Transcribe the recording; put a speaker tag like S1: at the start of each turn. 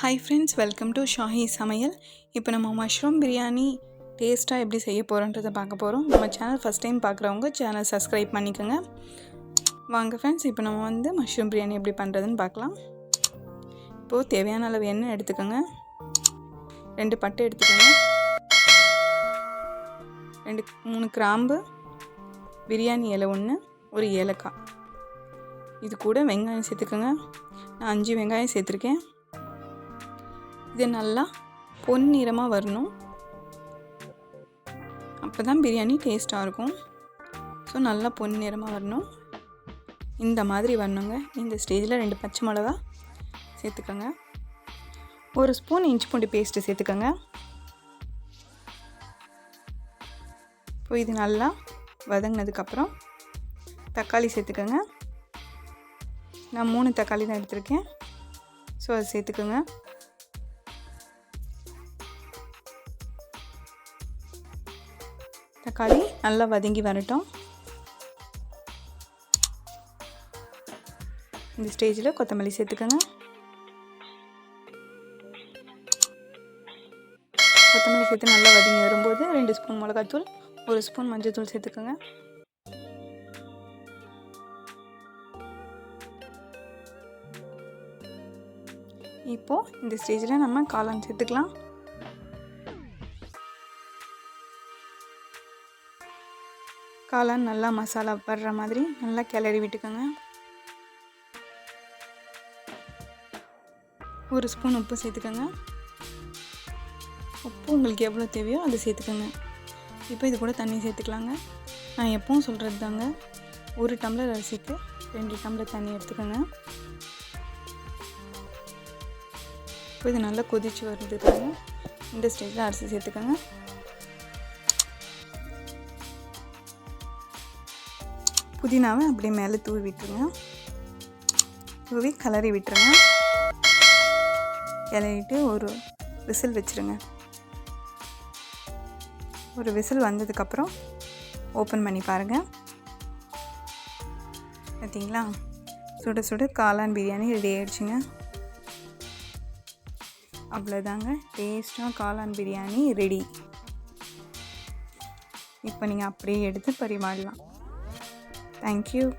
S1: Hi friends welcome to Shahi சமையல் இப்போ நம்ம மஷ்ரூம் பிரியாணி டேஸ்ட்டாக எப்படி செய்ய போகிறோன்றதை பார்க்க போகிறோம் நம்ம சேனல் ஃபஸ்ட் டைம் பார்க்குறவங்க சேனல் சப்ஸ்கிரைப் பண்ணிக்கோங்க. வாங்க ஃப்ரெண்ட்ஸ் இப்போ நம்ம வந்து மஷ்ரூம் பிரியாணி எப்படி பண்ணுறதுன்னு பார்க்கலாம். இப்போது தேவையான அளவு எண்ணெய் எடுத்துக்கோங்க. ரெண்டு பட்டை எடுத்துக்கோங்க. ரெண்டு மூணு கிராம்பு பிரியாணி இலை ஒன்று ஒரு ஏலக்காய். இது கூட வெங்காயம் சேர்த்துக்கோங்க. நான் அஞ்சு வெங்காயம் சேர்த்துருக்கேன். இது நல்லா பொன்னிறமாக வரணும். அப்போ தான் பிரியாணி டேஸ்ட்டாக இருக்கும். ஸோ நல்லா பொன்னிறமாக வரணும். இந்த மாதிரி வரணுங்க. இந்த ஸ்டேஜில் ரெண்டு பச்சை மிளகா சேர்த்துக்கோங்க. ஒரு ஸ்பூன் இஞ்சி பூண்டு பேஸ்ட்டு சேர்த்துக்கோங்க. இப்போ இது நல்லா வதங்கினதுக்கப்புறம் தக்காளி சேர்த்துக்கோங்க. நான் மூணு தக்காளி தான் எடுத்திருக்கேன். ஸோ அதை சேர்த்துக்கோங்க. தக்காளி நல்லா வதங்கி வரட்டும். இந்த ஸ்டேஜில் கொத்தமல்லி சேர்த்துக்கோங்க. கொத்தமல்லி சேர்த்து நல்லா வதங்கி வரும்போது ரெண்டு ஸ்பூன் மிளகாத்தூள் ஒரு ஸ்பூன் மஞ்சள்தூள் சேர்த்துக்கோங்க. இப்போது இந்த ஸ்டேஜில் நம்ம காளான் சேர்த்துக்கலாம். காளான் நல்லா மசாலா படுற மாதிரி நல்லா கிளறி விட்டுக்கோங்க. ஒரு ஸ்பூன் உப்பு சேர்த்துக்கோங்க. உப்பு உங்களுக்கு எவ்வளோ தேவையோ அதை சேர்த்துக்கோங்க. இப்போ இது கூட தண்ணி சேர்த்துக்கலாங்க. நான் எப்பவும் சொல்கிறது தாங்க. ஒரு டம்ளர் அரிசிக்கு ரெண்டு டம்ளர் தண்ணி எடுத்துக்கோங்க. இப்போ இது நல்லா கொதிச்சு வருது இந்த ஸ்டேஜில் அரிசி சேர்த்துக்கோங்க. புதினாவை அப்படியே மேலே தூவி விட்டுருங்க. தூவி கலரி விட்டுருங்க. கிளறிட்டு ஒரு விசில் வச்சுருங்க. ஒரு விசில் வந்ததுக்கப்புறம் ஓப்பன் பண்ணி பாருங்கள் பார்த்தீங்களா? சுட சுட காளான் பிரியாணி ரெடி ஆகிடுச்சுங்க அவ்வளோதாங்க. டேஸ்ட்டாக காளான் பிரியாணி ரெடி. இப்போ நீங்கள் அப்படியே எடுத்து பரிமாறலாம். Thank you.